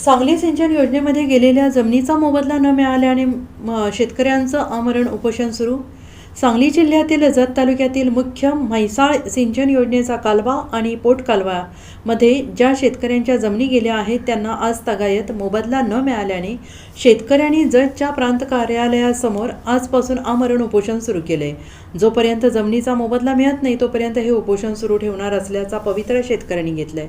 सांगली सिंचन योजनेमध्ये गेलेल्या जमिनीचा मोबदला न मिळाल्याने शेतकऱ्यांचं आमरण उपोषण सुरू सांगली जिल्ह्यातील जत तालुक्यातील मुख्य म्हैसाळ सिंचन योजनेचा कालवा आणि पोट कालवामध्ये ज्या शेतकऱ्यांच्या जमिनी गेल्या आहेत त्यांना आज तगायत मोबदला न मिळाल्याने शेतकऱ्यांनी जतच्या प्रांत कार्यालयासमोर आजपासून आमरण उपोषण सुरू केले. जोपर्यंत जमिनीचा मोबदला मिळत नाही तोपर्यंत हे उपोषण सुरू ठेवणार असल्याचा पवित्रा शेतकऱ्यांनी घेतलाय.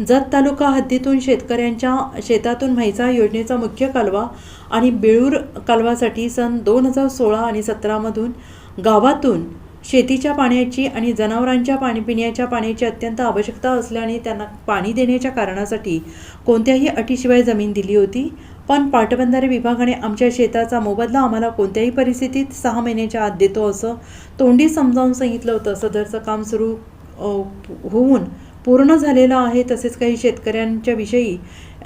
जत तालुका हद्दीतून शेतकऱ्यांच्या शेतातून म्हैसाळ योजनेचा मुख्य कालवा आणि बेळूर कालवासाठी सन दोन हजार सोळा आणि सतरामधून गावातून शेतीच्या पाण्याची आणि जनावरांच्या पाणी पिण्याच्या पाण्याची अत्यंत आवश्यकता असल्याने त्यांना पाणी देण्याच्या कारणासाठी कोणत्याही अटीशिवाय जमीन दिली होती. पण पाटबंधारे विभागाने आमच्या शेताचा मोबदला आम्हाला कोणत्याही परिस्थितीत सहा महिन्याच्या आत देतो असं तोंडी समजावून सांगितलं होतं. सदरचं काम सुरू होऊन पूर्ण झालेलं आहे तसेच काही शेतकऱ्यांच्या विषयी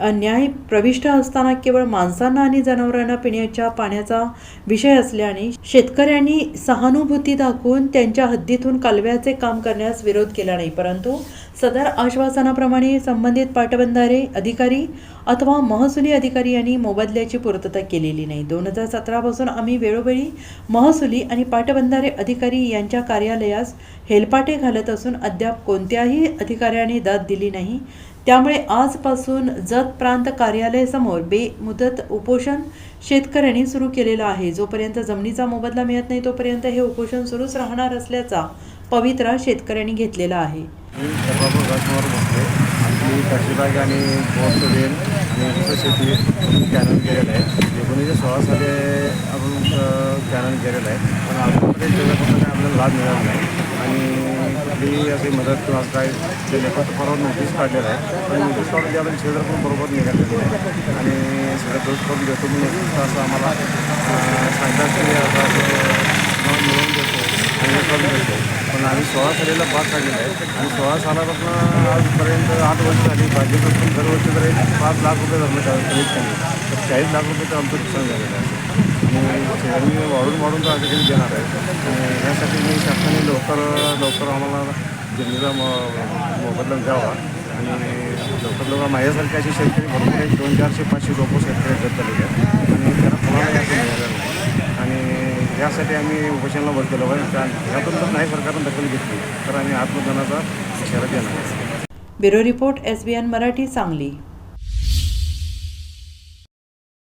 न्याय प्रविष्ट असताना केवळ माणसांना आणि जनावरांना पिण्याच्या पाण्याचा विषय असल्याने शेतकऱ्यांनी सहानुभूती दाखवून त्यांच्या हद्दीतून कालव्याचे काम करण्यास विरोध केला नाही. परंतु सदर आश्वासनाप्रमाणे संबंधित पाटबंधारे अधिकारी अथवा महसुली अधिकारी यांनी मोबदल्याची पूर्तता केलेली नाही. दोन हजार सतरापासून आम्ही वेळोवेळी महसुली आणि पाटबंधारे अधिकारी यांच्या कार्यालयास हेलपाटे घालत असून अद्याप कोणत्याही अधिकाऱ्याने दाद दिली नाही. त्यामुळे आजपासून जत प्रांत कार्यालयासमोर बेमुदत उपोषण शेतकऱ्यांनी सुरू केलेलं आहे. जोपर्यंत जमिनीचा मोबदला मिळत नाही तोपर्यंत हे उपोषण सुरूच राहणार असल्याचा पवित्रा शेतकऱ्यांनी घेतलेला आहे. मी सर्वापूर राजकुमार बोलते आमची काशीबाग आणि बोरसुडेल आणि इतर शेती कॅनल केलेलं आहे. एकोणीसशे सोळा साली आपण कॅनल केलेलं आहे. पण अजूनपर्यंत त्याच्यापासून काही आपल्याला लाभ मिळाला नाही. आणि कुठलीही अशी मदत किंवा काय ते फक्त परवा नोटीस काढलेलं आहे. पण नोटीस काढून आपण शेजार पण बरोबर निघालेली आहे आणि सगळं दोष करून देतो म्हणून असं आम्हाला सांगतात की आता असं मिळवून देतो आणि हे करून देतो पण आम्ही सोळा सालीला पास काढलेला आहे. आणि सोळा सालापासून आजपर्यंत आठ वर्ष झाली. भाजपपासून दरवर्षी तर एक पाच लाख रुपये धरलं त्यावेळेस कमीत कमी. तर चाळीस लाख रुपये तर आमचं नुकसान झालेलं आहे. आणि शेअरनी वाढून वाढून तर अधिकारी देणार आहे. यासाठी मी शासनाने लवकर लवकर आम्हाला जमिनीचा म मोबदला द्यावा. आणि लवकर लवकर माझ्यासारखे असे शेतकरी भरपूर आहेत. दोन चारशे पाचशे लोक शेतकरी आहेत तालुक्यात आणि त्यांना कोणालाही असं मिळालं नाही आणि यासाठी आम्ही उपोषणाला वर केलं पाहिजे ह्यातून जर नाही सरकारनं दखल घेतली. तर आम्ही आत्मदानाचा इशारा देणार bureau report S B N Marathi Sangli.